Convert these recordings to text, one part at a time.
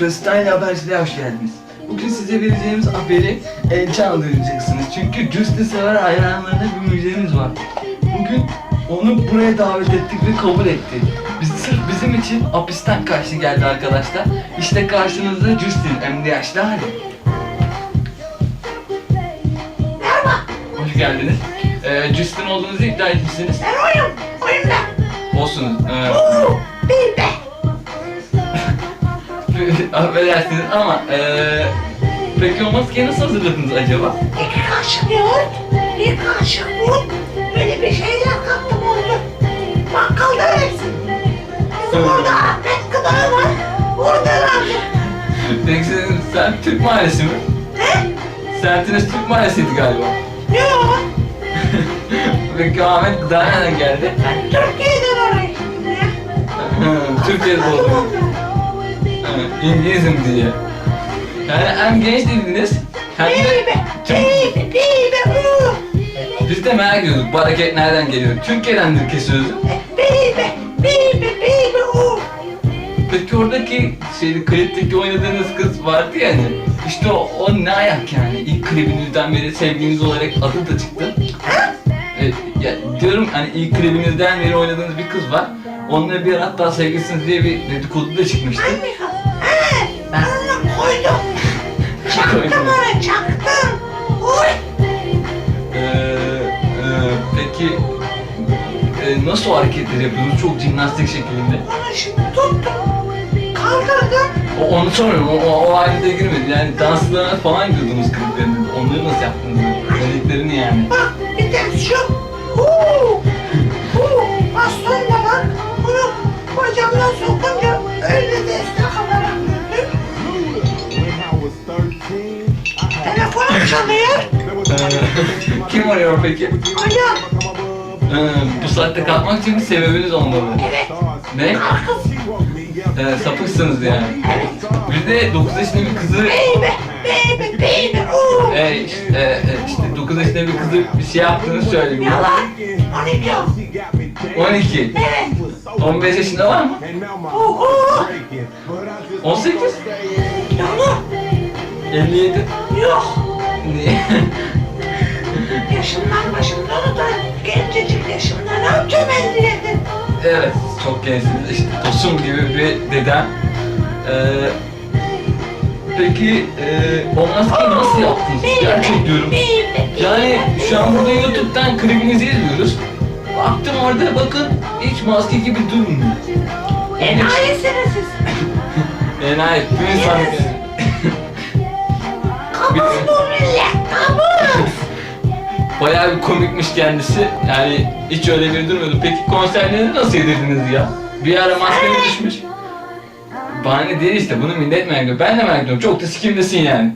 Freestyle haberciliğe hoş geldiniz. Bugün size vereceğimiz haberi heyecanla duyacaksınız. Çünkü Justin Sever hayranlarına bir müjdemiz var. Bugün onu buraya davet ettik ve kabul etti. Biz, sırf bizim için hapisten kaçtı geldi arkadaşlar. İşte karşınızda Justin, yaşlı hali. Merhaba, Hoş geldiniz. Ee, Justin olduğunuzu iddia etmişsiniz. ben oyum, oyunda. Olsunuz. Ee. affedersiniz ama ee, peki o maskeyi nasıl hazırladınız acaba? İki kaşık yoğurt, bir kaşık un, böyle bir şeyler kattım orada. Bakkalda hepsi. Bizim orada Ahmet gıda var, oradan aldım. Peki sen, sen Türk mahallesi mi? He? Sertiniz Türk mahallesiydi galiba. Yok, Peki Ahmet Gıda nereden geldi? ben Türkiye'den oraya gittim ya. Türkiye'de orada. Hı, İngilizim diye. Yani hem genç dediniz hem de Türk. Biz de merak ediyorduk bu hareket nereden geliyor? Türkiye'dendir baby, oo. Peki oradaki şeyde klipteki oynadığınız kız vardı ya hani. İşte o, o ne ayak yani? İlk klibinizden beri sevgiliniz olarak adı da çıktı. Evet, ya diyorum hani ilk klibinizden beri oynadığınız bir kız var. Onunla bir hatta sevgilisiniz diye bir dedikodu da çıkmıştı. Çaktım. Oy. Ee, e, peki e, nasıl o hareketleri yapıyorsunuz? Çok jimnastik şeklinde. Onu şimdi tuttum. Kaldırdım. O, onu sormuyorum, o, o, o halde girmedi. Yani danslarına falan gidiyordunuz kliplerinde. Onları nasıl yaptınız? Özelliklerini yani. Bak bir de şu. Huu. Huu. Bastonla bak. Bunu bacağımdan sokunca öyle destek Ee, kim arıyor peki? Alo. Ee, bu saatte kalkmak için bir sebebiniz olmalı. Evet. Ne? Ee, sapıksınız yani. Evet. Bir de 9 yaşında bir kızı... Baby. Baby. Baby. Oo. E, işte, e, e, işte 9 yaşında bir kızı bir şey yaptığını söylüyor. Yalan. 12 yok. 12. Evet. 15 yaşında var mı? Oo. 18? Yalan. 57? Yok. Niye? Yaşımdan başımdan da gencecik yaşımda ne yapacağım ehliyeti? evet, çok gençsiniz. İşte Tosun gibi bir dedem. Ee, peki e, o maskeyi nasıl yaptınız? Gerçek diyorum. Yani şu an burada YouTube'dan klibinizi izliyoruz. Baktım orada bakın hiç maske gibi durmuyor. Enayisiniz siz. Enayi, bir insan... Kabus. Bayağı bir komikmiş kendisi. Yani hiç öyle bir durmuyordu. Peki konserlerinde nasıl yedirdiniz ya? Bir ara maskeniz düşmüş. Bahane değil işte bunu millet merak ediyor. Ben de merak ediyorum. Çok da sikimdesin yani.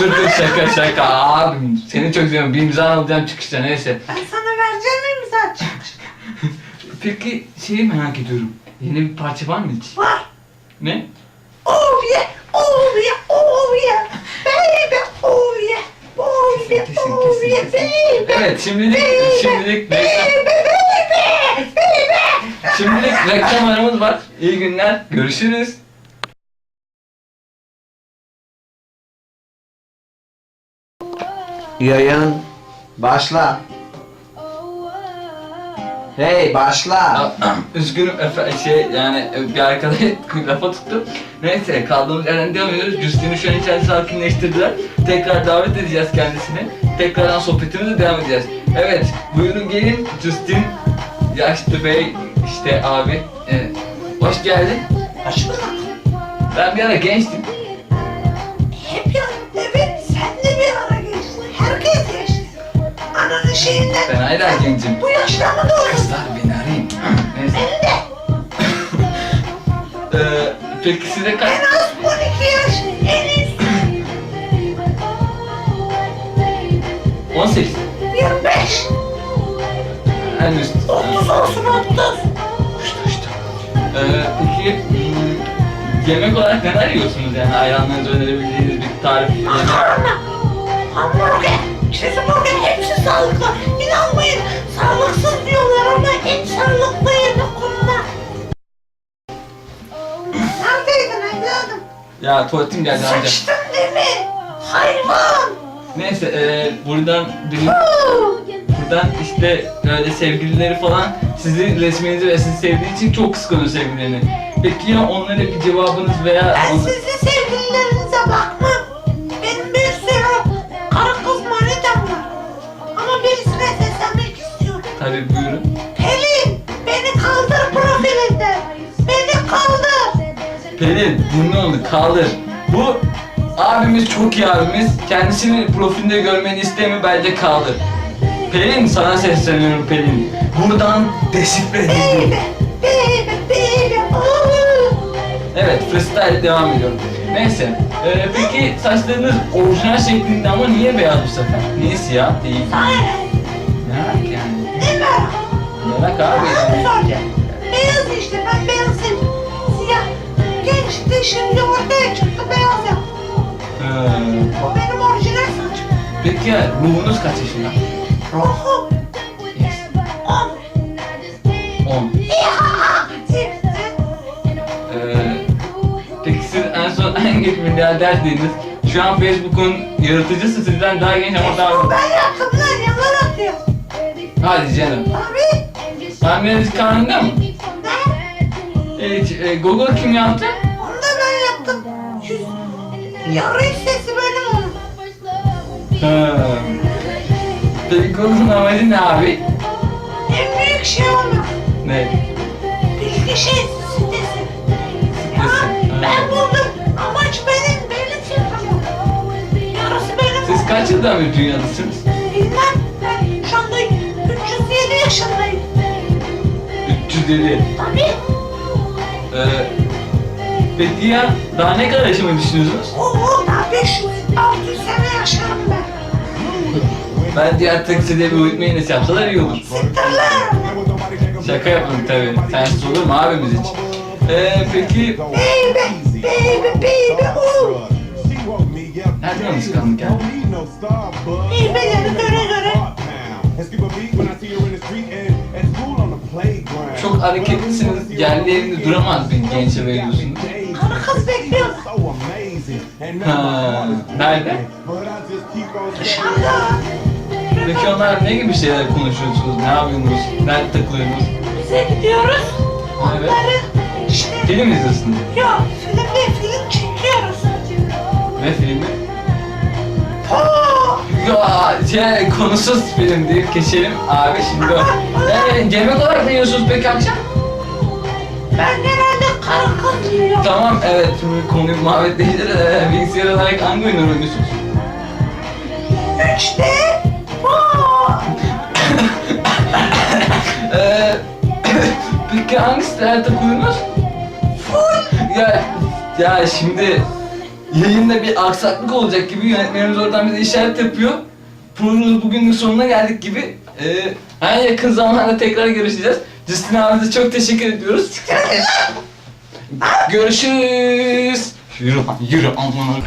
Dur dur şaka şaka abim. Seni çok seviyorum. Bir imza alacağım çıkışta neyse. Ben sana vereceğim imza çıkmış. Peki şeyi merak ediyorum. Yeni bir parça var mı hiç? Var. Ne? Oh oh yeah, oh yeah. Baby, oh yeah. Oh yeah, Kesin, oh kesin, yeah, kesin. baby. Evet şimdilik şimdilik reklam, şimdilik reklam aramız var. İyi günler. Görüşürüz. Yayın başla. Hey başla. Üzgünüm efe şey yani bir arkadaş lafa tuttu. Neyse kaldığımız yerden devam ediyoruz. Justin'i şu an içeride sakinleştirdiler. Tekrar davet edeceğiz kendisini. Tekrardan sohbetimize devam edeceğiz. Evet buyurun gelin Justin yaşlı bey işte abi. Evet. Hoş geldin. Hoş bulduk. Ben bir ara gençtim. Hep ya, evet sen de bir ara geçtin. Herkes geçti. Ananın şeyinden. Ben hala gencim. Bu yaşta mı doğdun? Kızlar beni arayın. Neyse. Ben de. Ee, peki size kaç... En az 12 yaş. En 18. 25. Henüz. 30 olsun 30. Ee, peki hmm, yemek olarak neler yiyorsunuz yani hayranlarınıza önerebileceğiniz bir tarif? Makarna. Hamburger. Cheeseburger hepsi sağlıklı. İnanmayın sağlıksız diyorlar ama en sağlıklı yemek onlar. Ya tuvaletim geldi amca. Sıçtın değil mi? Hayvan. Neyse e, buradan benim buradan işte öyle sevgilileri falan sizin resminizi ve sizi sevdiği için çok kıskanıyor sevgililerini. Peki ya onlara bir cevabınız veya Ben on- sizin sevgililerinize bakmam. Benim bir sürü karı kız manitam var. Ama birisine seslenmek istiyorum. tabii buyurun. Pelin beni kaldır profilinden. Beni kaldır. Pelin dinle kaldır. Bu abimiz çok iyi abimiz. Kendisini profilinde görmeni istemiyor bence kaldır. Pelin sana sesleniyorum Pelin. Buradan deşifre Baby, edildi. Evet freestyle devam ediyorum. Neyse. e, peki saçlarınız orijinal şeklinde ama niye beyaz bu sefer? Niye siyah değil? Merak yani. Merak? Abi yani. Beyaz işte ben beyaz sevdim. Siyah. Gençti şimdi ortaya çıktı beyaz yap. Ee, O benim orijinal saçım. peki ruhunuz kaç yaşında? Ruhum. On. 10. Ya! Ee, peki siz en son en genç milyarderdiniz. Şu an Facebook'un yaratıcısı sizden daha genç ama daha... Ben yaptım lan yalan atıyor. Hadi canım. Abi. Anneniz karnında mı? Ne? Hiç, e, Google kim yaptı? Yarış sesi benim. Ha. Peki konunun amacı ne abi? En büyük şey onun. Ne? Bilgi şey sitesi. Ben ha. buldum. Amaç benim. Benim firmam. Yarısı benim. Siz kaç yıldan beri dünyadasınız? Bilmem. Ben şu anda 307 yaşındayım. 307. Tabii. Ee, peki ya daha ne kadar yaşamayı düşünüyorsunuz? O 500-600 sene yaşarım ben. Ben diğer takside bir uyutma iğnesi yapsalar iyi olur. Siktir lan! Şaka yapın tabii. Ters olur mu abimiz için? Ee, peki... Baby, baby, baby, oh! Nereden alışkanlık ya? Bilmeleri göre göre. Çok hareketlisiniz. Yerlerinde duramaz bir gençe veriyorsunuz. Karı kız bekliyor. Ha, nerede? Peki onlar ne gibi şeyler konuşuyorsunuz? Ne yapıyorsunuz? Nerede takılıyorsunuz? Bize gidiyoruz. Evet. Onları işte Film izliyorsunuz. yok filmde film çekiyoruz. Ne filmi? Ya şey, konusuz film deyip geçelim abi şimdi. Ee, yemek olarak ne yiyorsunuz peki akşam? Ben genelde. Tamam evet şimdi konuyu muhabbet değildir. Ee, bilgisayar olarak hangi oyunları oynuyorsunuz? Üçte. Ee, peki hangi sitelerde takılıyorsunuz? Ya, ya şimdi yayında bir aksaklık olacak gibi yönetmenimiz oradan bize işaret yapıyor. Programın bugünün sonuna geldik gibi. Ee, en yakın zamanda tekrar görüşeceğiz. Justin abimize çok teşekkür ediyoruz. Görüşürüz. Yürü, yürü aman.